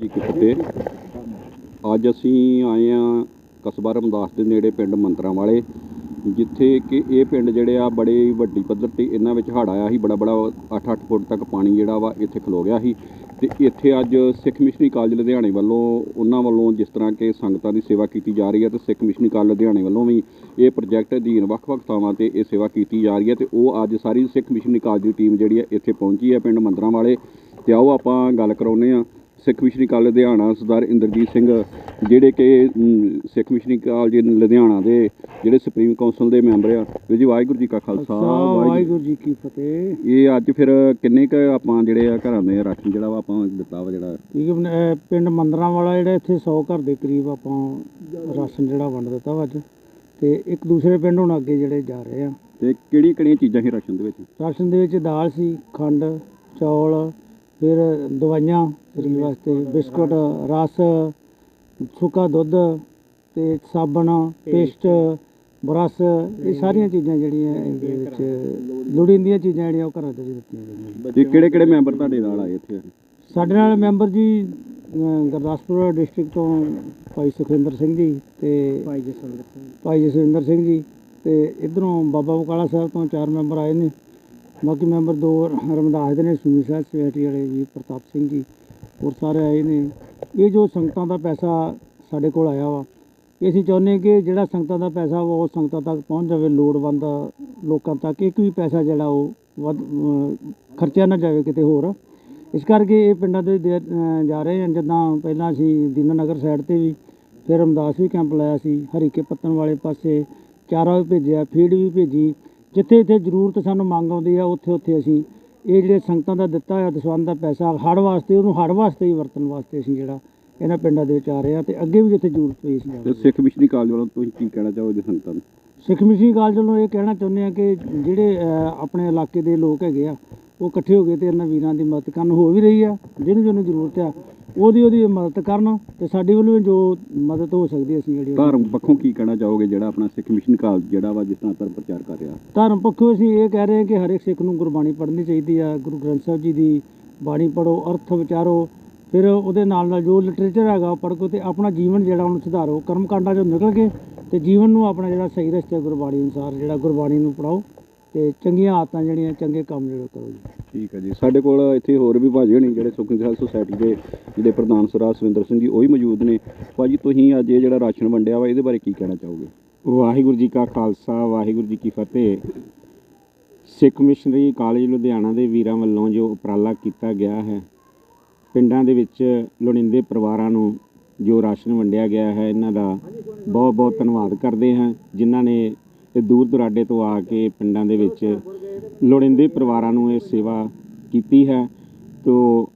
ਜੀ ਕੀ ਫਤਿਹ ਅੱਜ ਅਸੀਂ ਆਏ ਆ ਕਸਬਾ ਰਮਦਾਸ ਦੇ ਨੇੜੇ ਪਿੰਡ ਮੰਤਰਾਂ ਵਾਲੇ ਜਿੱਥੇ ਕਿ ਇਹ ਪਿੰਡ ਜਿਹੜੇ ਆ ਬੜੇ ਵੱਡੀ ਪੱਧਰ ਤੇ ਇਹਨਾਂ ਵਿੱਚ ਹੜ੍ਹ ਆਇਆ ਸੀ, ਬੜਾ ਬੜਾ 8-8 ਫੁੱਟ ਤੱਕ ਪਾਣੀ ਜਿਹੜਾ ਵਾ ਇੱਥੇ ਖਲੋ ਗਿਆ ਸੀ। ਤੇ ਇੱਥੇ ਅੱਜ ਸਿੱਖ ਮਿਸ਼ਨਰੀ ਕਾਲਜ ਲੁਧਿਆਣੇ ਵੱਲੋਂ ਉਹਨਾਂ ਵੱਲੋਂ ਜਿਸ ਤਰ੍ਹਾਂ ਕਿ ਸੰਗਤਾਂ ਦੀ ਸੇਵਾ ਕੀਤੀ ਜਾ ਰਹੀ ਹੈ ਤੇ ਸਿੱਖ ਮਿਸ਼ਨਰੀ ਕਾਲਜ ਲੁਧਿਆਣੇ ਵੱਲੋਂ ਵੀ ਇਹ ਪ੍ਰੋਜੈਕਟ ਅਧੀਨ ਵੱਖ-ਵੱਖ ਥਾਵਾਂ ਤੇ ਇਹ ਸੇਵਾ ਕੀਤੀ ਜਾ ਰਹੀ ਹੈ ਤੇ ਉਹ ਅੱਜ ਸਾਰੀ ਸਿੱਖ ਮਿਸ਼ਨਰੀ ਕਾਲਜ ਦੀ ਟੀਮ ਜਿਹੜੀ ਹੈ ਇੱਥੇ ਪਹੁੰਚੀ ਹੈ ਪਿੰਡ ਮੰਦਰਾਂ ਵਾਲੇ ਤੇ ਆਓ ਆਪਾਂ ਗੱਲ ਕਰਾਉਂਦੇ ਆ ਸਿੱਖ ਮਿਸ਼ਨਰੀ ਕਾਲਜ ਲੁਧਿਆਣਾ ਸਰਦਾਰ ਇੰਦਰਜੀਤ ਸਿੰਘ ਜਿਹੜੇ ਕਿ ਸਿੱਖ ਮਿਸ਼ਨਰੀ ਕਾਲਜ ਲੁਧਿਆਣਾ ਦੇ ਜਿਹੜੇ ਸੁਪਰੀਮ ਕਾਉਂਸਲ ਦੇ ਮੈਂਬਰ ਆ। ਵੀਰ ਜੀ ਵਾਹਿਗੁਰੂ ਜੀ ਕਾ ਖਾਲਸਾ ਵਾਹਿਗੁਰੂ ਜੀ ਕੀ ਫਤਿਹ। ਇਹ ਅੱਜ ਫਿਰ ਕਿੰਨੇ ਕ ਆਪਾਂ ਜਿਹੜੇ ਆ ਘਰਾਂ ਦੇ ਰਾਸ਼ਨ ਜਿਹੜਾ ਵਾ ਆਪਾਂ ਦਿੱਤਾ ਵਾ ਜਿਹੜਾ? ਠੀਕ ਹੈ ਪਿੰਡ ਮੰਦਰਾਂ ਵਾਲਾ ਜਿਹੜਾ ਇੱਥੇ 100 ਘਰ ਦੇ ਕਰੀਬ ਆਪਾਂ ਰਾਸ਼ਨ ਜਿਹੜਾ ਵੰਡ ਦਿੱਤਾ ਵਾ ਅੱਜ। ਤੇ ਇੱਕ ਦੂਸਰੇ ਪਿੰਡ ਹੁਣ ਅੱਗੇ ਜਿਹੜੇ ਜਾ ਰਹੇ ਆ। ਤੇ ਕਿਹੜੀ ਕਿਹੜੀਆਂ ਚੀਜ਼ਾਂ ਸੀ ਰਾਸ਼ਨ ਦੇ ਵਿੱਚ? ਰਾਸ਼ਨ ਦੇ ਵਿੱਚ ਦਾਲ ਸੀ ਖੰਡ ਚੌਲ ਫਿਰ ਦਵਾਈਆਂ ਸਰੀਰ ਵਾਸਤੇ ਬਿਸਕੁਟ ਰਸ ਸੁੱਕਾ ਦੁੱਧ ਤੇ ਸਾਬਣ ਪੇਸਟ ਬਰਸ਼ ਇਹ ਸਾਰੀਆਂ ਚੀਜ਼ਾਂ ਜਿਹੜੀਆਂ ਇਹਦੇ ਵਿੱਚ ਲੋੜੀਂਦੀਆਂ ਚੀਜ਼ਾਂ ਜਿਹੜੀਆਂ ਉਹ ਘਰਾਂ ਦੇ ਵਿੱਚ ਦਿੱਤੀਆਂ ਗਈਆਂ। ਤੇ ਕਿਹੜੇ ਕਿਹੜੇ ਮੈਂਬਰ ਤੁਹਾਡੇ ਨਾਲ ਆਏ ਇੱਥੇ? ਸਾਡੇ ਨਾਲ ਮੈਂਬਰ ਜੀ ਗੁਰਦਾਸਪੁਰ ਡਿਸਟ੍ਰਿਕਟ ਤੋਂ ਭਾਈ ਸੁਖਵਿੰਦਰ ਸਿੰਘ ਜੀ ਤੇ ਭਾਈ ਜਸਵਿੰਦਰ ਸਿੰਘ ਭਾਈ ਜਸਵਿੰਦਰ ਸਿੰਘ ਜੀ ਤੇ ਇਧਰੋਂ ਬਾਬਾ ਬਕਾਲਾ ਸਾਹਿਬ ਤੋਂ ਚਾਰ ਮੈਂਬਰ ਆਏ ਨੇ। ਬਾਕੀ ਮੈਂਬਰ ਦੋ ਰਮਦਾਸ ਦੇ ਨੇ ਸੁਮੀ ਸਾਹਿਬ ਸੋਸਾਇਟੀ ਵਾਲੇ ਜੀ, ਪ੍ਰਤਾਪ ਸਿੰਘ ਜੀ, ਹੋਰ ਸਾਰੇ ਆਏ ਨੇ। ਇਹ ਜੋ ਸੰਗਤਾਂ ਦਾ ਪੈਸਾ ਸਾਡੇ ਕੋਲ ਆਇਆ ਵਾ, ਇਹ ਅਸੀਂ ਚਾਹੁੰਦੇ ਕਿ ਜਿਹੜਾ ਸੰਗਤਾਂ ਦਾ ਪੈਸਾ ਵਾ, ਉਹ ਸੰਗਤਾਂ ਤੱਕ ਪਹੁੰਚ ਜਾਵੇ, ਲੋੜਵੰਦ ਲੋਕਾਂ ਤੱਕ। ਇੱਕ ਵੀ ਪੈਸਾ ਜਿਹੜਾ ਉਹ ਵੱਧ ਖਰਚਿਆ ਨਾ ਜਾਵੇ ਕਿਤੇ ਹੋਰ। ਇਸ ਕਰਕੇ ਇਹ ਪਿੰਡਾਂ ਦੇ ਜਾ ਰਹੇ ਹਨ। ਜਿੱਦਾਂ ਪਹਿਲਾਂ ਅਸੀਂ ਦੀਨਾਨਗਰ ਸਾਈਡ ਤੇ ਵੀ ਫਿਰ ਰਮਦਾਸ ਵੀ ਕੈਂਪ ਲਾਇਆ ਸੀ, ਹਰੀਕੇ ਪੱਤਨ ਵਾਲੇ ਪਾਸੇ, ਚਾਰਾ ਵੀ ਭੇਜਿਆ, ਫੀਡ ਵੀ ਭੇਜੀ। ਜਿੱਥੇ ਜਿੱਥੇ ਜ਼ਰੂਰਤ ਸਾਨੂੰ ਮੰਗ ਆਉਂਦੀ ਆ ਉੱਥੇ ਉੱਥੇ ਅਸੀਂ ਇਹ ਜਿਹੜੇ ਸੰਗਤਾਂ ਦਾ ਦਿੱਤਾ ਹੋਇਆ ਦਸਵੰਧ ਦਾ ਪੈਸਾ ਹੜ੍ਹ ਵਾਸਤੇ ਉਹਨੂੰ ਹੜ੍ਹ ਵਾਸਤੇ ਹੀ ਵਰਤਣ ਵਾਸਤੇ ਅਸੀਂ ਜਿਹੜਾ ਇਹਨਾਂ ਪਿੰਡਾਂ ਦੇ ਵਿੱਚ ਆ ਰਹੇ ਆ ਤੇ ਅੱਗੇ ਵੀ ਜਿੱਥੇ ਜ਼ਰੂਰਤ ਪਈ ਸੀ ਜਾਵਾਂਗੇ। ਸਿੱਖ ਮਿਸ਼ਨਰੀ ਕਾਲਜ ਵੱਲੋਂ ਤੁਸੀਂ ਕੀ ਕਹਿਣਾ ਚਾਹੋਗੇ ਸੰਗਤਾਂ ਨੂੰ ਸਿੱਖ ਮਿਸ਼ਨਰੀ ਕਾਲਜ ਵੱਲੋਂ ਇਹ ਕਹਿਣਾ ਚਾਹੁੰਦੇ ਆ ਕਿ ਜਿਹੜੇ ਆਪਣੇ ਇਲਾਕੇ ਦੇ ਲੋਕ ਹੈਗੇ ਆ ਉਹ ਇਕੱਠੇ ਹੋ ਕੇ ਤੇ ਇਹਨਾਂ ਵੀਰਾਂ ਦੀ ਮਦਦ ਕਰਨ ਹੋ ਵੀ ਰਹੀ ਆ ਜਿਹਨੂੰ ਜਿਹਨੂੰ ਜ਼ਰੂਰਤ ਆ ਉਹਦੀ ਉਹਦੀ ਮਦਦ ਕਰਨ ਤੇ ਸਾਡੀ ਵੱਲੋਂ ਵੀ ਜੋ ਮਦਦ ਹੋ ਸਕਦੀ ਅਸੀਂ ਜਿਹੜੀ ਧਰਮ ਪੱਖੋਂ ਕੀ ਕਹਿਣਾ ਚਾਹੋਗੇ ਜਿਹੜਾ ਆਪਣਾ ਸਿੱਖ ਮਿਸ਼ਨਰੀ ਕਾਲਜ ਜਿਹੜਾ ਵਾ ਜਿਸ ਤਰ੍ਹਾਂ ਧਰਮ ਪ੍ਰਚਾਰ ਕਰ ਰਿਹਾ? ਧਰਮ ਪੱਖੋਂ ਅਸੀਂ ਇਹ ਕਹਿ ਰਹੇ ਹਾਂ ਕਿ ਹਰ ਇੱਕ ਸਿੱਖ ਨੂੰ ਗੁਰਬਾਣੀ ਪੜ੍ਹਨੀ ਚਾਹੀਦੀ ਆ ਗੁਰੂ ਗ੍ਰੰਥ ਸਾਹਿਬ ਜੀ ਦੀ ਬਾਣੀ ਪੜੋ ਅਰਥ ਵਿਚਾਰੋ ਫਿਰ ਉਹਦੇ ਨਾਲ ਨਾਲ ਜੋ ਲਿਟਰੇਚਰ ਹੈਗਾ ਉਹ ਪੜ੍ਹ ਕੇ ਤੇ ਆਪਣਾ ਜੀਵਨ ਜਿਹੜਾ ਉਹਨੂੰ ਸੁਧਾਰੋ ਕਰਮ ਕਾਂਡਾਂ ਚੋਂ ਨਿਕਲ ਕੇ ਤੇ ਜੀਵਨ ਨੂੰ ਆਪਣਾ ਜਿਹੜਾ ਸਹੀ ਰਸਤੇ ਗੁਰਬਾਣੀ ਅਨੁਸਾਰ ਜਿਹੜਾ ਗੁਰਬਾਣੀ ਨੂੰ ਪੜਾਓ ਤੇ ਚੰਗੀਆਂ ਆਦਤਾਂ ਜਿਹੜੀਆਂ ਚੰਗੇ ਕੰਮ ਜਿਹੜੇ ਕਰੋ ਜੀ। ਠੀਕ ਹੈ ਜੀ। ਸਾਡੇ ਕੋਲ ਇੱਥੇ ਹੋਰ ਵੀ ਭਾਜੀ ਹੋਣੀ ਜਿਹੜੇ ਸੁਖਨ ਸੁਸਾਇਟੀ ਦੇ ਜਿਹੜੇ ਪ੍ਰਧਾਨ ਸਰਾ ਸਵਿੰਦਰ ਸਿੰਘ ਜੀ, ਉਹ ਵੀ ਮੌਜੂਦ ਨੇ। ਭਾਜੀ, ਤੁਸੀਂ ਅੱਜ ਇਹ ਜਿਹੜਾ ਰਾਸ਼ਨ ਵੰਡਿਆ ਵਾ, ਇਹਦੇ ਬਾਰੇ ਕੀ ਕਹਿਣਾ ਚਾਹੋਗੇ? ਵਾਹਿਗੁਰੂ ਜੀ ਕਾ ਖਾਲਸਾ, ਵਾਹਿਗੁਰੂ ਜੀ ਕੀ ਫਤਿਹ। ਸਿੱਖ ਮਿਸ਼ਨਰੀ ਕਾਲਜ ਲੁਧਿਆਣਾ ਦੇ ਵੀਰਾਂ ਵੱਲੋਂ ਜੋ ਉਪਰਾਲਾ ਕੀਤਾ ਗਿਆ ਹੈ, ਪਿੰਡਾਂ ਦੇ ਵਿੱਚ ਲੋੜੀਂਦੇ ਪਰਿਵਾਰਾਂ ਨੂੰ ਜੋ ਰਾਸ਼ਨ ਵੰਡਿਆ ਗਿਆ ਹੈ, ਇਹਨਾਂ ਦਾ ਬਹੁਤ ਬਹੁਤ ਧੰਨਵਾਦ ਕਰਦੇ ਹਾਂ, ਜਿਨ੍ਹਾਂ ਨੇ ਇਹ ਦੂਰ ਦੁਰਾਡੇ ਤੋਂ ਆ ਕੇ ਪਿੰਡਾਂ ਦੇ ਵਿੱਚ ਲੋੜੀਂਦੇ ਪਰਿਵਾਰਾਂ ਨੂੰ ਇਹ ਸੇਵਾ ਕੀਤੀ ਹੈ। ਤੋ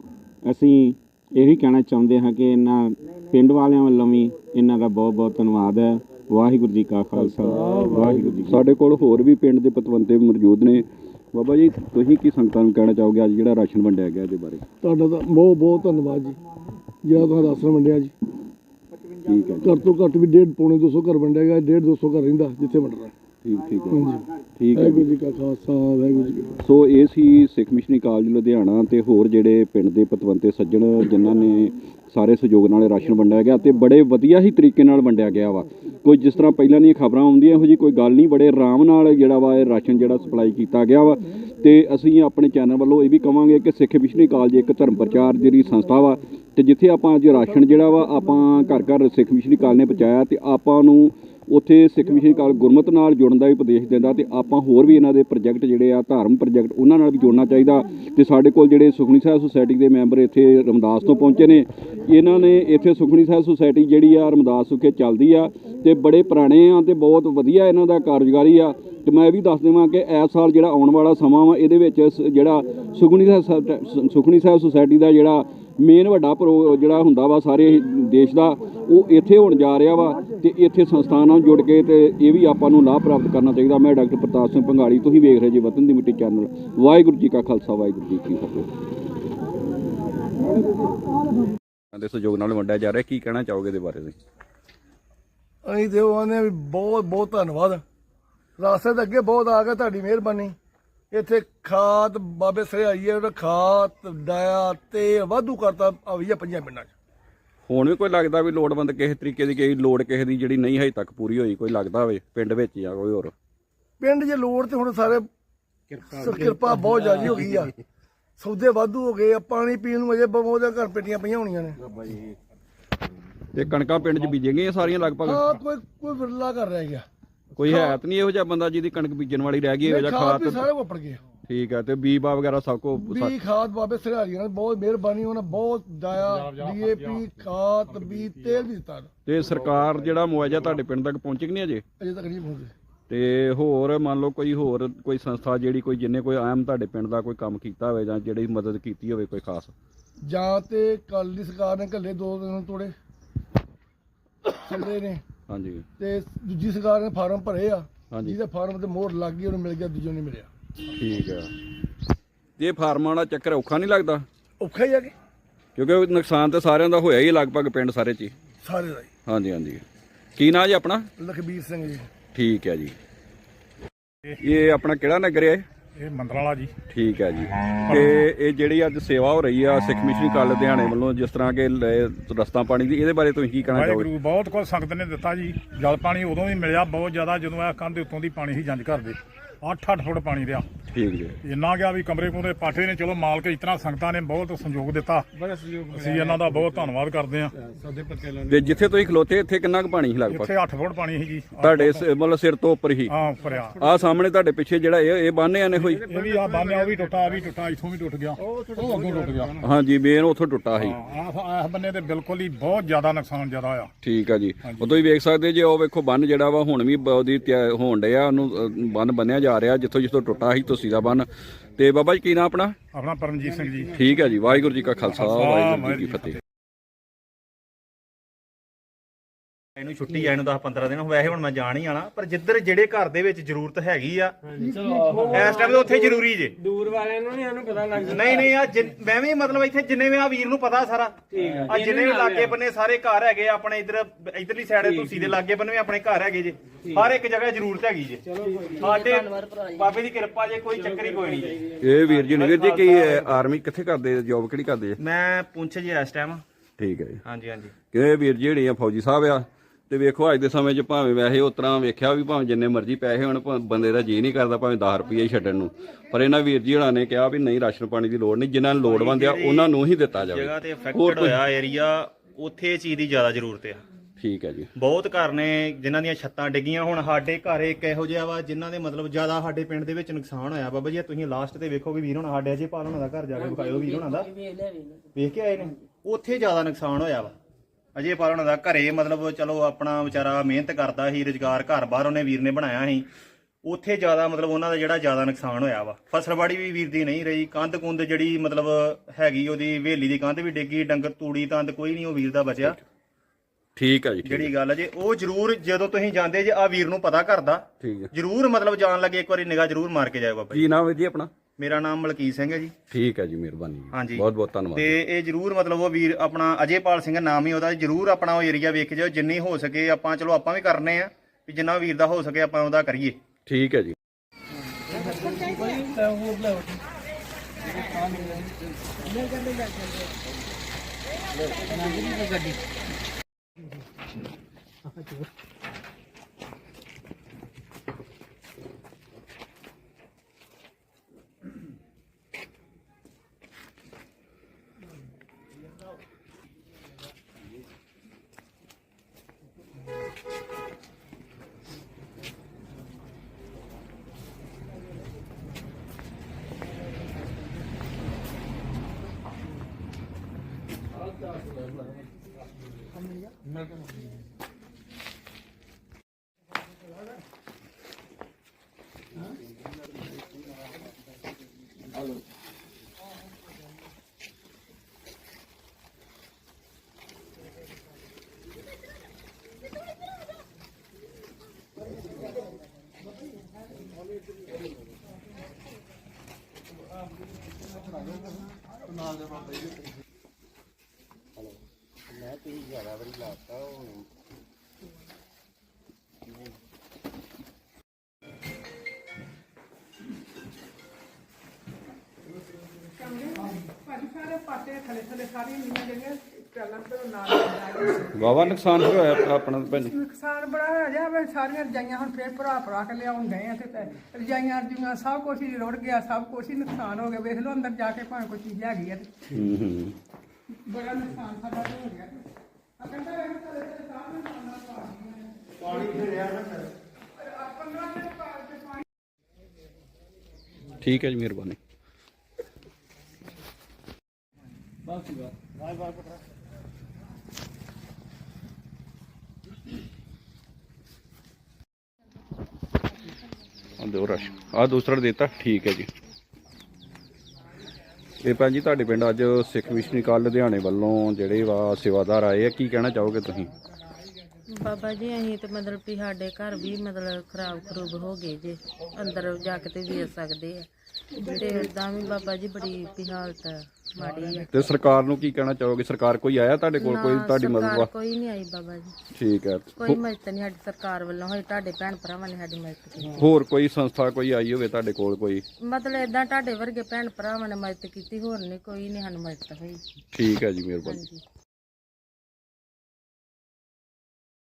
ਅਸੀਂ ਇਹ ਵੀ ਕਹਿਣਾ ਚਾਹੁੰਦੇ ਹਾਂ ਕਿ ਇਹਨਾਂ ਪਿੰਡ ਵਾਲਿਆਂ ਵੱਲੋਂ ਵੀ ਇਹਨਾਂ ਦਾ ਬਹੁਤ ਬਹੁਤ ਧੰਨਵਾਦ ਹੈ। ਵਾਹਿਗੁਰੂ ਜੀ ਕਾ ਖਾਲਸਾ। ਵਾਹਿਗੁਰੂ ਜੀ ਸਾਡੇ ਕੋਲ ਹੋਰ ਵੀ ਪਿੰਡ ਦੇ ਪਤਵੰਤੇ ਮੌਜੂਦ ਨੇ। ਬਾਬਾ ਜੀ ਤੁਸੀਂ ਕੀ ਸੰਗਤਾਂ ਨੂੰ ਕਹਿਣਾ ਚਾਹੋਗੇ ਅੱਜ ਜਿਹੜਾ ਰਾਸ਼ਨ ਵੰਡਿਆ ਗਿਆ ਇਹਦੇ ਬਾਰੇ? ਤੁਹਾਡਾ ਤਾਂ ਬਹੁਤ ਬਹੁਤ ਧੰਨਵਾਦ ਜੀ। ਜਿਹੜਾ ਤੁਸੀਂ ਰਾਸ਼ਨ ਵੰਡਿਆ ਜੀ। ਠੀਕ ਹੈ ਘੱਟ ਤੋਂ ਘੱਟ ਵੀ ਡੇਢ ਪੌਣੇ 200 ਘਰ ਵੰਡਿਆ ਗਿਆ ਡੇਢ 200 ਘਰ ਰਹਿੰਦਾ ਜਿੱਥੇ ਵੰਡਣਾ। ਠੀਕ ਠੀਕ ਹੈ ਠੀਕ ਹੈ ਜੀ। ਵਾਹਿਗੁਰੂ ਜੀ ਕਾ ਖਾਲਸਾ ਵਾਹਿਗੁਰੂ ਜੀ ਸੋ ਇਹ ਸੀ ਸਿੱਖ ਮਿਸ਼ਨਰੀ ਕਾਲਜ ਲੁਧਿਆਣਾ ਤੇ ਹੋਰ ਜਿਹੜੇ ਪਿੰਡ ਦੇ ਪਤਵੰਤੇ ਸੱਜਣ ਜਿਨ੍ਹਾਂ ਨੇ ਸਾਰੇ ਸਹਿਯੋਗ ਨਾਲ ਇਹ ਰਾਸ਼ਨ ਵੰਡਿਆ ਗਿਆ ਤੇ ਬੜੇ ਵਧੀਆ ਹੀ ਤਰੀਕੇ ਨਾਲ ਵੰਡਿਆ ਗਿਆ ਵਾ। ਕੋਈ ਜਿਸ ਤਰ੍ਹਾਂ ਪਹਿਲਾਂ ਦੀਆਂ ਖਬਰਾਂ ਆਉਂਦੀਆਂ ਇਹੋ ਜੀ ਕੋਈ ਗੱਲ ਨਹੀਂ ਬੜੇ ਆਰਾਮ ਨਾਲ ਜਿਹੜਾ ਵਾ ਇਹ ਰਾਸ਼ਨ ਜਿਹੜਾ ਸਪਲਾਈ ਕੀਤਾ ਗਿਆ ਵਾ। ਤੇ ਅਸੀਂ ਆਪਣੇ ਚੈਨਲ ਵੱਲੋਂ ਇਹ ਵੀ ਕਵਾਂਗੇ ਕਿ ਸਿੱਖ ਮਿਸ਼ਨਰੀ ਕਾਲਜ ਇੱਕ ਧਰਮ ਪ੍ਰਚਾਰ ਜਿਹੜੀ ਸੰਸਥਾ ਵਾ ਤੇ ਜਿੱਥੇ ਆਪਾਂ ਅੱਜ ਰਾਸ਼ਨ ਜਿਹੜਾ ਵਾ ਆਪਾਂ ਘਰ ਘਰ ਸਿੱਖ ਮਿਸ਼ਨਰੀ ਕਾਲਜ ਨੇ ਪਹੁੰਚਾਇਆ ਤੇ ਆਪਾਂ ਨੂੰ ਉੱਥੇ ਸਿੱਖ ਮਿਸ਼ਨ ਕਾਲ ਗੁਰਮਤ ਨਾਲ ਜੁੜਨ ਦਾ ਵੀ ਉਪਦੇਸ਼ ਦਿੰਦਾ ਤੇ ਆਪਾਂ ਹੋਰ ਵੀ ਇਹਨਾਂ ਦੇ ਪ੍ਰੋਜੈਕਟ ਜਿਹੜੇ ਆ, ਧਾਰਮਿਕ ਪ੍ਰੋਜੈਕਟ, ਉਹਨਾਂ ਨਾਲ ਵੀ ਜੋੜਨਾ ਚਾਹੀਦਾ। ਤੇ ਸਾਡੇ ਕੋਲ ਜਿਹੜੇ ਸੁਖਮਨੀ ਸਾਹਿਬ ਸੁਸਾਇਟੀ ਦੇ ਮੈਂਬਰ ਇੱਥੇ ਰਮਦਾਸ ਤੋਂ ਪਹੁੰਚੇ ਨੇ, ਇਹਨਾਂ ਨੇ ਇੱਥੇ ਸੁਖਮਨੀ ਸਾਹਿਬ ਸੁਸਾਇਟੀ ਜਿਹੜੀ ਆ, ਰਮਦਾਸ ਸੁਖੇ ਚੱਲਦੀ ਆ ਤੇ ਬੜੇ ਪੁਰਾਣੇ ਆ ਤੇ ਬਹੁਤ ਵਧੀਆ ਇਹਨਾਂ ਦਾ ਕਾਰਜਕਾਰੀ ਆ। ਤੇ ਮੈਂ ਇਹ ਵੀ ਦੱਸ ਦੇਵਾਂ ਕਿ ਇਸ ਸਾਲ ਜਿਹੜਾ ਆਉਣ ਵਾਲਾ ਸਮਾਂ ਵਾ, ਇਹਦੇ ਵਿੱਚ ਸ- ਜਿਹੜਾ ਸੁਖਮਨੀ ਸਾਹਿਬ ਸੁ- ਸੁਖਮਨੀ ਸਾਹਿਬ ਸੁਸਾਇਟੀ ਦਾ ਜਿਹੜਾ ਮੇਨ ਵੱਡਾ ਪ੍ਰੋ ਜਿਹੜਾ ਹੁੰਦਾ ਵਾ ਸਾਰੇ ਦੇਸ਼ ਦਾ ਉਹ ਇੱਥੇ ਹੋਣ ਜਾ ਰਿਹਾ ਵਾ ਤੇ ਇੱਥੇ ਸੰਸਥਾਨਾਂ ਨਾਲ ਜੁੜ ਕੇ ਤੇ ਇਹ ਵੀ ਆਪਾਂ ਨੂੰ ਲਾਭ ਪ੍ਰਾਪਤ ਕਰਨਾ ਚਾਹੀਦਾ। ਮੈਂ ਡਾਕਟਰ ਪ੍ਰਤਾਪ ਸਿੰਘ ਪੰਗਾਲੀ ਤੁਸੀਂ ਵੇਖ ਰਹੇ ਜੀ ਵਤਨ ਦੀ ਮਿੱਟੀ ਚੈਨਲ। ਵਾਹਿਗੁਰੂ ਜੀ ਕਾ ਖਾਲਸਾ ਵਾਹਿਗੁਰੂ ਜੀ ਕੀ ਫਤਿਹ। ਦੇ ਸਹਿਯੋਗ ਨਾਲ ਵੰਡਿਆ ਜਾ ਰਿਹਾ। ਕੀ ਕਹਿਣਾ ਚਾਹੋਗੇ ਇਹਦੇ ਬਾਰੇ ਤੁਸੀਂ? ਅਸੀਂ ਤੇ ਉਹ ਆਨੇ ਵੀ ਬਹੁਤ ਬਹੁਤ ਧੰਨਵਾਦ। ਰਾਸਤੇ ਦੇ ਅੱਗੇ ਬਹੁਤ ਆ ਗਿਆ ਤੁਹਾਡੀ ਮਿਹਰਬਾਨੀ। ਇੱਥੇ ਖਾਦ ਬਾਬੇ ਸਰੇ ਆਈ ਹੈ ਉਹਦਾ ਖਾਦ ਡਾਇਆ ਤੇ ਵਾਧੂ ਕਰਤਾ ਆਈ ਹੈ ਪੰਜਾਂ ਪਿੰਡਾਂ 'ਚ। ਹੁਣ ਵੀ ਕੋਈ ਲੱਗਦਾ ਵੀ ਲੋੜਵੰਦ ਕਿਸੇ ਤਰੀਕੇ ਦੀ ਕੋਈ ਲੋੜ ਕਿਸੇ ਦੀ ਜਿਹੜੀ ਨਹੀਂ ਹਜੇ ਤੱਕ ਪੂਰੀ ਹੋਈ ਕੋਈ ਲੱਗਦਾ ਹੋਵੇ ਪਿੰਡ ਵਿੱਚ ਜਾਂ ਕੋਈ ਹੋਰ? ਪਿੰਡ 'ਚ ਲੋੜ ਤੇ ਹੁਣ ਸਾਰੇ ਕਿਰਪਾ ਕਿਰਪਾ ਬਹੁਤ ਜ਼ਿਆਦਾ ਹੋ ਗਈ ਆ। ਸੌਦੇ ਵਾਧੂ ਹੋ ਗਏ ਆ ਪਾਣੀ ਪੀਣ ਨੂੰ ਅਜੇ ਬਹੁਤੇ ਘਰ ਪੇਟੀਆਂ ਪਈਆਂ ਹੋਣੀਆਂ ਨੇ। ਤੇ ਕਣਕਾਂ ਪਿੰਡ 'ਚ ਬੀਜੀਆਂ ਗਈਆਂ ਸਾਰੀਆਂ ਲਗਭਗ? ਹਾਂ ਕੋਈ ਕੋਈ ਵਿਰਲਾ ਕਰ ਰਹਿ ਗਿਆ। ਕੋਈ ਹੈ ਤਾਂ ਨਹੀਂ ਇਹੋ ਜਿਹਾ ਬੰਦਾ ਜਿਹਦੀ ਕਣਕ ਬੀਜਣ ਵਾਲੀ ਰਹਿ ਗਈ ਇਹੋ ਜਿਹਾ ਖਾਦ ਖਾਦ ਸਾਰੇ ਵਾਪਰ ਗਏ ਠੀਕ ਹੈ ਤੇ ਬੀਬਾ ਵਗੈਰਾ ਸਭ ਕੋ ਵੀ ਖਾਦ ਬਾਬੇ ਸਰਾਰੀਆਂ ਨੇ ਬਹੁਤ ਮਿਹਰਬਾਨੀ ਉਹਨਾਂ ਬਹੁਤ ਦਾਇਆ। ਡੀਏਪੀ ਖਾਦ ਵੀ ਤੇਲ ਵੀ ਦਿੱਤਾ। ਤੇ ਸਰਕਾਰ ਜਿਹੜਾ ਮੁਆਵਜ਼ਾ ਤੁਹਾਡੇ ਪਿੰਡ ਤੱਕ ਪਹੁੰਚੀ ਕਿ ਨਹੀਂ ਅਜੇ? ਅਜੇ ਤੱਕ ਨਹੀਂ ਪਹੁੰਚੇ। ਤੇ ਹੋਰ ਮੰਨ ਲਓ ਕੋਈ ਹੋਰ ਕੋਈ ਸੰਸਥਾ ਜਿਹੜੀ ਕੋਈ ਜਿੰਨੇ ਕੋਈ ਆਮ ਤੁਹਾਡੇ ਪਿੰਡ ਦਾ ਕੋਈ ਕੰਮ ਕੀਤਾ ਹੋਵੇ ਜਾਂ ਜਿਹੜੀ ਮਦਦ ਕੀਤੀ ਹੋਵੇ ਕੋਈ ਖਾਸ? ਜਾਂ ਤੇ ਕੱਲ ਦੀ ਸਰਕਾਰ ਨੇ ਘੱਲੇ ਦੋ ਦਿਨ ਤੋੜੇ। ਚੱਲਦੇ ਨੇ। ਹਾਂਜੀ। ਤੇ ਦੂਜੀ ਸਰਕਾਰ ਨੇ ਫਾਰਮ ਭਰੇ ਆ ਹਾਂਜੀ। ਜਿਹਦੇ ਫਾਰਮ ਤੇ ਮੋਹਰ ਲੱਗ ਗਈ ਉਹਨੂੰ ਮਿਲ ਗਿਆ ਦੂਜੇ ਨੂੰ ਨਹੀਂ ਮਿਲਿਆ। ਠੀਕ ਹੈ ਤੇ ਇਹ ਫਾਰਮਾਂ ਦਾ ਚੱਕਰ ਔਖਾ ਨਹੀਂ ਲੱਗਦਾ? ਔਖਾ ਹੀ ਆ ਕਿ? ਕਿਉਂਕਿ ਉਹ ਨੁਕਸਾਨ ਤਾਂ ਸਾਰਿਆਂ ਦਾ ਹੋਇਆ ਹੀ ਲਗਭਗ ਪਿੰਡ ਸਾਰੇ 'ਚ ਹੀ। ਸਾਰੇ ਦਾ ਹੀ। ਹਾਂਜੀ ਹਾਂਜੀ। ਕੀ ਨਾਂ ਜੀ ਆਪਣਾ? ਲਖਬੀਰ ਸਿੰਘ ਜੀ। ਠੀਕ ਹੈ ਜੀ। ਇਹ ਆਪਣਾ ਕਿਹੜਾ ਨਗਰ ਹੈ? ਇਹ ਮੰਦਰਾਲਾ ਜੀ। ਠੀਕ ਹੈ ਜੀ। ਤੇ ਇਹ ਜਿਹੜੀ ਅੱਜ ਸੇਵਾ ਹੋ ਰਹੀ ਆ ਸਿੱਖ ਮਿਸ਼ਨਰੀ ਕਾਲ ਲੁਧਿਆਣੇ ਵੱਲੋਂ ਜਿਸ ਤਰ੍ਹਾਂ ਕਿ ਲ- ਰਸਤਾ ਪਾਣੀ ਦੀ ਇਹਦੇ ਬਾਰੇ ਤੁਸੀਂ ਕੀ ਕਹਿਣਾ ਚਾਹੋਗੇ? ਵਾਹਿਗੁਰੂ ਬਹੁਤ ਕੁਝ ਸੰਗਤ ਨੇ ਦਿੱਤਾ ਜੀ। ਜਲ ਪਾਣੀ ਉਦੋਂ ਵੀ ਮਿਲਿਆ ਬਹੁਤ ਜ਼ਿਆਦਾ ਜਦੋਂ ਇਹ ਕੰਧ ਦੇ ਉੱਤੋਂ ਦੀ ਪਾਣੀ ਸੀ ਜੰਜ ਘਰ ਦੇ। 8-8 ਫੁੱਟ ਪਾਣੀ ਰਿਹਾ। ਠੀਕ ਜੀ। ਇੰਨਾ ਗਿਆ ਵੀ ਕਮਰੇ ਕੁਮਰੇ ਪਾਠੇ ਨੇ ਚਲੋ ਮਾਲਕ ਇਤਨਾ ਸੰਗਤਾਂ ਨੇ ਬਹੁਤ ਸਹਿਯੋਗ ਦਿੱਤਾ। ਅਸੀਂ ਇਹਨਾਂ ਦਾ ਬਹੁਤ ਧੰਨਵਾਦ ਕਰਦੇ ਹਾਂ। ਤੇ ਜਿੱਥੇ ਤੁਸੀਂ ਖਲੋਤੇ ਇੱਥੇ ਕਿੰਨਾ ਕੁ ਪਾਣੀ ਸੀ ਲਗਭਗ? ਇੱਥੇ 8 ਫੁੱਟ ਪਾਣੀ ਸੀ ਜੀ। ਤੁਹਾਡੇ ਸ- ਮਤਲਬ ਸਿਰ ਤੋਂ ਉੱਪਰ ਹੀ। ਹਾਂ ਉੱਪਰ ਆ। ਆ ਸਾਹਮਣੇ ਤੁਹਾਡੇ ਪਿੱਛੇ ਜਿਹੜਾ ਇਹ ਇਹ ਬੰਨ੍ਹ ਆ ਨੇ ਹੋਈ ਇਹ ਵੀ ਆ ਬਾਨਿਆ ਉਹ ਵੀ ਟੁੱਟਾ ਆ ਵੀ ਟੁੱਟਾ ਇਥੋਂ ਵੀ ਟੁੱਟ ਗਿਆ। ਉਹ ਅੱਗੋਂ ਟੁੱਟ ਗਿਆ। ਹਾਂਜੀ ਮੇਨ ਉੱਥੋਂ ਟੁੱਟਾ ਸੀ। ਆਹ ਆਹ ਬੰਨੇ ਤੇ ਬਿਲਕੁਲ ਹੀ ਬਹੁਤ ਜ਼ਿਆਦਾ ਨੁਕਸਾਨ ਜ਼ਿਆਦਾ ਆ। ਠੀਕ ਆ ਜੀ। ਉਹ ਤੁਸੀਂ ਵੇਖ ਸਕਦੇ ਜੇ ਉਹ ਵੇਖੋ ਬੰਨ ਜਿਹੜਾ ਵਾ ਹੁਣ ਵੀ ਬ- ਉਹਦੀ ਤਿਆ- ਹੋਣ ਡਿਆ ਉਹਨੂੰ ਅ, ਬੰਨ ਬੰਨਿਆ ਜਾ ਰਿਹਾ ਜਿੱਥੋਂ ਜਿੱਥੋਂ ਟੁੱਟਾ ਸੀ ਤੁਸੀਂ ਦਾ ਬੰਨ। ਤੇ ਬਾਬਾ ਜੀ ਕੀ ਨਾਂ ਆਪਣਾ? ਆਪਣਾ ਪਰਮਜੀਤ ਸਿੰਘ ਜੀ। ਠੀਕ ਹੈ ਜੀ ਵਾਹਿਗੁਰੂ ਜੀ ਕਾ ਖਾਲਸਾ ਵਾਹਿਗੁਰੂ ਜੀ ਕੀ ਫਤਿਹ। ਇਹਨੂੰ ਛੁੱਟੀ ਆਏ ਨੂੰ 10 15 ਦਿਨ। ਵੈਸੇ ਹੁਣ ਮੈਂ ਜਾਣ ਹੀ ਆਣਾ ਪਰ ਜਿੱਧਰ ਜਿਹੜੇ ਘਰ ਦੇ ਵਿੱਚ ਜ਼ਰੂਰਤ ਹੈਗੀ ਆ ਇਸ ਟਾਈਮ ਤੇ ਉੱਥੇ ਜ਼ਰੂਰੀ ਜੇ। ਦੂਰ ਵਾਲਿਆਂ ਨੂੰ ਨਹੀਂ ਇਹਨੂੰ ਪਤਾ ਲੱਗਦਾ ਨਹੀਂ ਨਹੀਂ ਆ ਜਿਨ- ਮੈਂ ਵੀ ਮਤਲਬ ਇੱਥੇ ਜਿੰਨੇ ਵੀ ਆ ਵੀਰ ਨੂੰ ਪਤਾ ਸਾਰਾ। ਆ ਜਿੰਨੇ ਵੀ ਲਾਗੇ ਬੰਨੇ ਸਾਰੇ ਘਰ ਹੈਗੇ ਆ ਆਪਣੇ ਇਧਰ ਇਧਰਲੀ ਸਾਈਡ ਤੁਸੀਂ ਦੇ ਲਾਗੇ ਬੰਨੇ ਵੀ ਆਪਣੇ ਘਰ ਹੈਗੇ ਜੇ। ਹਰ ਇੱਕ ਜਗ੍ਹਾ ਜ਼ਰੂਰਤ ਹੈਗੀ ਜੇ। ਸਾਡੇ ਬਾਬੇ ਦੀ ਕਿਰਪਾ ਜੇ ਕੋਈ ਚੱਕਰ ਹੀ ਕੋਈ ਨਹੀਂ ਜੇ। ਇਹ ਵੀਰ ਜੀ ਨੇ ਵੀਰ ਜੀ ਕੀ ਆਰਮੀ ਕਿੱਥੇ ਕਰਦੇ ਜੌਬ ਕਿਹੜੀ ਕਰਦੇ ਮੈਂ ਪੁੰਛ ਜੀ ਇਸ ਟਾਈਮ ਠੀਕ ਹੈ ਜੀ। ਹਾਂਜੀ ਹਾਂਜੀ। ਕਿ ਇਹ ਵੀਰ ਜੀ ਜਿਹੜੇ ਆ ਫੌਜੀ ਸਾਹਿਬ ਆ ਤੇ ਵੇਖੋ ਅੱਜ ਦੇ ਸਮੇਂ 'ਚ ਭਾਵੇਂ ਵੈਸੇ ਉਸ ਤਰ੍ਹਾਂ ਵੇਖਿਆ ਵੀ ਭਾਵੇਂ ਜਿੰਨੇ ਮਰਜ਼ੀ ਪੈਸੇ ਹੋਣ ਭਾਵੇਂ ਬੰਦੇ ਦਾ ਜੀ ਨਹੀਂ ਕਰਦਾ ਭਾਵੇਂ 10 ਰੁਪਏ ਛੱਡਣ ਨੂੰ। ਪਰ ਇਹਨਾਂ ਵੀਰ ਜੀ ਹੋਣਾ ਨੇ ਕਿਹਾ ਵੀ ਨਹੀਂ ਰਾਸ਼ਨ ਪਾਣੀ ਦੀ ਲੋੜ ਨਹੀਂ ਜਿਨ੍ਹਾਂ ਨੂੰ ਲੋੜਵੰਦ ਆ ਉਹਨਾਂ ਨੂੰ ਹੀ ਦਿੱਤਾ ਜਾਵੇ। ਜਗ੍ਹਾ ਤੇ ਅਫੈਕਟਡ ਹੋਇਆ ਏਰੀਆ ਉੱਥੇ ਇਹ ਚੀਜ਼ ਦੀ ਜ਼ਿਆਦਾ ਜ਼ਰੂਰਤ ਆ। ਠੀਕ ਹੈ ਜੀ। ਬਹੁਤ ਘਰ ਨੇ ਜਿਨ੍ਹਾਂ ਦੀਆਂ ਛੱਤਾਂ ਡਿੱਗੀਆਂ ਹੁਣ ਸਾਡੇ ਘਰ ਇੱਕ ਇਹੋ ਜਿਹਾ ਵਾ ਜਿਨ੍ਹਾਂ ਦੇ ਮਤਲਬ ਜ਼ਿਆਦਾ ਸਾਡੇ ਪਿੰਡ ਦੇ ਵਿੱਚ ਨੁਕਸਾਨ ਹੋਇਆ। ਬਾਬਾ ਜੀ ਤੁਸੀਂ ਲਾਸਟ ਤੇ ਵੇਖੋਗੇ ਵੀਰ ਹੁਣ ਸਾਡੇ ਅਜੇ ਪਾਲ ਹੋਣਾ ਦਾ ਘਰ ਜਾ ਕੇ ਵਿਖਾਇਓ ਵੀਰ ਹੋਣਾ ਦਾ। ਵੇਖ ਕੇ ਆਏ ਨੇ ਉੱਥੇ ਜ਼ਿਆਦਾ ਨੁਕਸਾਨ ਹੋਇਆ ਵਾ। ਅਜੇ ਪਾਲ ਹੋਣਾ ਦਾ ਘਰੇ ਮਤਲਬ ਚਲੋ ਆਪਣਾ ਵਿਚਾਰਾ ਮਿਹਨਤ ਕਰਦਾ ਸੀ ਰੁਜ਼ਗਾਰ ਘਰ ਬਾਹਰ ਉਹਨੇ ਵੀਰ ਨੇ ਬਣਾਇਆ ਸੀ। ਉੱਥੇ ਜ਼ਿਆਦਾ ਮਤਲਬ ਉਹਨਾਂ ਦਾ ਜਿਹੜਾ ਜ਼ਿਆਦਾ ਨੁਕਸਾਨ ਹੋਇਆ ਵਾ। ਫਸਲਵਾੜੀ ਵੀ ਵੀਰ ਦੀ ਨਹੀਂ ਰਹੀ ਕੰਧ ਕੁੰਦ ਜਿਹੜੀ ਮਤਲਬ ਹੈਗੀ ਉਹਦੀ ਹਵੇਲੀ ਦੀ ਕੰਧ ਵੀ ਡਿੱਗੀ ਡੰਗਰ ਤੂੜੀ ਤੰਦ ਕੋਈ ਨਹੀਂ ਉਹ ਵੀਰ ਦਾ ਬਚਿਆ। ਠੀਕ ਹੈ। ਜੀ ਜਿਹੜੀ ਗੱਲ ਹੈ ਜੇ ਉਹ ਜਰੂਰ ਜਦੋਂ ਤੁਸੀਂ ਜਾਂਦੇ ਜੇ ਆ ਵੀਰ ਨੂੰ ਪਤਾ ਕਰਦਾ ਠੀਕ ਹੈ। ਜਰੂਰ ਮਤਲਬ ਜਾਣ ਲੱਗੇ ਇੱਕ ਵਾਰੀ ਨਿਗਾਹ ਜਰੂਰ ਮਾਰ ਕੇ ਜਾਇਓ ਬਾਬਾ ਜੀ। ਕੀ ਨਾਮ ਹੈ ਜੀ ਆਪਣਾ? ਮੇਰਾ ਨਾਮ ਮਲਕੀਤ ਸਿੰਘ ਹੈ ਜੀ ਠੀਕ ਹੈ ਜੀ ਮਿਹਰਬਾਨੀ। ਹਾਂਜੀ। ਬਹੁਤ ਬਹੁਤ ਧੰਨਵਾਦ ਤੇ ਇਹ ਜਰੂਰ ਮਤਲਬ ਉਹ ਵੀਰ ਆਪਣਾ ਅਜੇਪਾਲ ਸਿੰਘ ਨਾਮ ਹੀ ਉਹਦਾ ਜਰੂਰ ਆਪਣਾ ਉਹ ਏਰੀਆ ਵੇਖ ਜਾਓ ਜਿੰਨੀ ਹੋ ਸਕੇ ਆਪਾਂ ਚਲੋ ਆਪਾਂ ਵੀ ਕਰਨੇ ਆ ਵੀ ਜਿੰਨਾ ਵੀਰ ਦਾ ਹੋ ਸਕੇ ਆਪਾਂ ਉਹਦਾ ਕਰੀਏ ਠੀਕ ਹੈ ਜੀ ਭਾਜੀ ਸਾਰੇ ਪਾਸੇ ਥੱਲੇ ਥੱਲੇ ਸਾਰੀਆਂ ਨੀਆਂ ਜਿਹੜੀਆਂ ਵਾਵਾ ਨੁਕਸਾਨ ਵੀ ਹੋਇਆ ਆਪਣਾ ਭੈਣ। ਜੀ ਨੁਕਸਾਨ ਬੜਾ ਹੋਇਆ ਜਿਆ ਵੇ ਸਾਰੀਆਂ ਰਜਾਈਆਂ ਹੁਣ ਫੇਰ ਭਰਾ ਭਰਾ ਕੇ ਲਿਆਉਣ ਗਏ ਆ ਤੇ ਤੇ ਰਜਾਈਆਂ ਰਜੂਆਂ ਸਭ ਕੁਝ ਹੀ ਰੁੜ ਗਿਆ ਸਭ ਕੁਝ ਹੀ ਨੁਕਸਾਨ ਹੋ ਗਿਆ। ਵੇਖ ਲਓ ਅੰਦਰ ਜਾ ਕੇ ਭਾਵੇਂ ਕੋਈ ਚੀਜ਼ ਹੈਗੀ ਆ ਤੇ। ਹੂੰ ਹੂੰ ਬੜਾ ਨੁਕਸਾਨ ਸਾਡਾ ਤੇ ਹੋ ਗਿਆ। ਆ ਕਹਿੰਦਾ ਇਹ ਤਾਂ ਇਹ ਸਾਹਮਣੇ ਪਾਣੀ ਫਿਰਿਆ ਨਾ ਕਰ ਆਪਾਂ ਨੂੰ ਪਾਣੀ ਠੀਕ ਹੈ ਜੀ ਮਿਹਰਬਾਨੀ। ਆ ਰਸ਼। ਆ ਦੂਸਰਾ ਦੇਤਾ, ਠੀਕ ਹੈ ਜੀ। ਇਹ ਭੈਣ ਜੀ ਤੁਹਾਡੇ ਪਿੰਡ ਅੱਜ ਸਿੱਖ ਮਿਸ਼ਨਰੀ ਕਾਲ ਲੁਧਿਆਣੇ ਵੱਲੋਂ ਜਿਹੜੇ ਵਾ ਸੇਵਾਦਾਰ ਆਏ ਆ, ਕੀ ਕਹਿਣਾ ਚਾਹੋਗੇ ਤੁਸੀਂ? ਬਾਬਾ ਜੀ, ਅਸੀਂ ਤੇ ਮਤਲਬ ਵੀ ਸਾਡੇ ਘਰ ਵੀ ਮਤਲਬ ਖਰਾਬ ਖਰੂਬ ਹੋ ਗਏ ਜੇ। ਅੰਦਰ ਜਾ ਕੇ ਤੇ ਵੇਚ ਸਕਦੇ ਆ। ਤੇ ਉਦਾਂ ਵੀ ਬਾਬਾ ਜੀ ਬੜੀ ਵੀ ਹਾਲਤ ਮਾੜੀ ਆ ਤੇ ਸਰਕਾਰ ਨੂੰ ਕੀ ਕਹਿਣਾ ਚਾਹੋਗੇ? ਸਰਕਾਰ ਕੋਈ ਆਇਆ ਤੁਹਾਡੇ ਕੋਲ? ਕੋਈ ਨਾ, ਤੁਹਾਡੀ ਮਦਦ ਸਰਕਾਰ ਵਾ? ਕੋਈ ਨਹੀਂ ਆਈ ਬਾਬਾ ਜੀ। ਠੀਕ ਹੈ। ਕੋਈ ਮਦਦ ਨਹੀਂ ਸਾਡੀ ਸਰਕਾਰ ਵੱਲੋਂ ਹੋਈ ਤੁਹਾਡੇ ਭੈਣ ਭਰਾਵਾਂ ਨੇ ਸਾਡੀ ਮਦਦ ਕੀਤੀ। ਹੋਰ ਕੋਈ ਸੰਸਥਾ ਕੋਈ ਆਈ ਹੋਵੇ ਤੁਹਾਡੇ ਕੋਲ ਕੋਈ? ਮਤਲਬ ਇਦਾਂ ਤੁਹਾਡੇ ਵਰਗੇ ਭੈਣ ਭਰਾਵਾਂ ਨੇ ਮਦਦ ਕੀਤੀ ਹੋਰ ਨਹੀਂ ਕੋਈ ਨਹੀਂ ਸਾਨੂੰ ਮਦਦ ਹੋਈ। ਠੀਕ ਹੈ ਜੀ ਮਿਹਰਬਾਨੀ। ਹਾਂਜੀ।